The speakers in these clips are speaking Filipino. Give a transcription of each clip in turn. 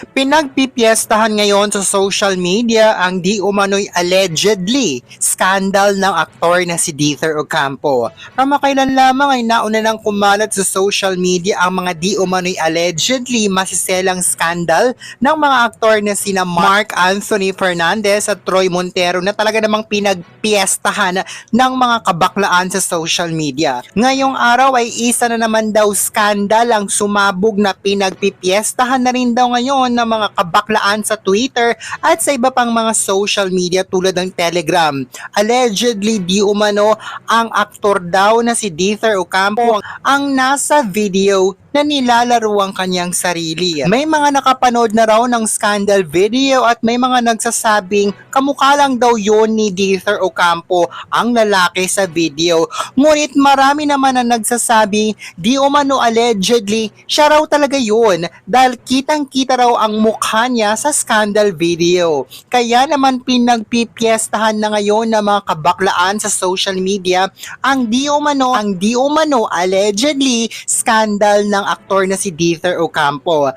Pinagpipiestahan ngayon sa social media ang di umano'y allegedly scandal ng aktor na si Dieter Ocampo. Kamakailan lamang ay nauna nang kumalat sa social media ang mga di umano'y allegedly masiselang scandal ng mga aktor na sina Mark Anthony Fernandez at Troy Montero na talaga namang pinagpiestahan ng mga kabaklaan sa social media. Ngayong araw ay isa na naman daw scandal ang sumabog na pinagpipiestahan na rin daw ngayon ng mga kabaklaan sa Twitter at sa iba pang mga social media tulad ng Telegram. Allegedly di umano ang aktor daw na si Dieter Ocampo ang nasa video na nilalaro ang kanyang sarili. May mga nakapanood na raw ng scandal video at may mga nagsasabing kamukha lang daw yon ni Dieter Ocampo ang lalaki sa video. Ngunit marami naman ang nagsasabing di umano allegedly siya raw talaga yun dahil kitang kita raw ang mukha niya sa scandal video. Kaya naman pinagpipiestahan na ngayon ng mga kabaklaan sa social media ang di umano, ang di umano allegedly scandal ng aktor na si Dieter Ocampo.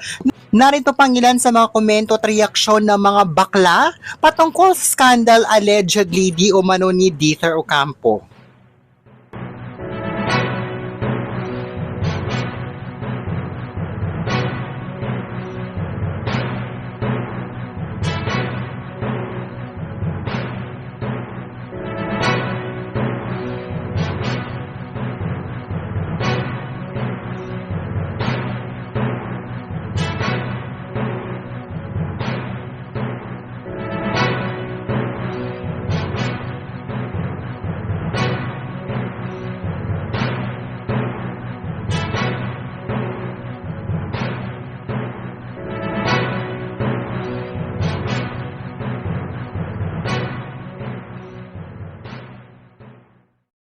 Narito pang ilan sa mga komento at reaksyon ng mga bakla patungkol sa scandal allegedly di umano ni Dieter Ocampo.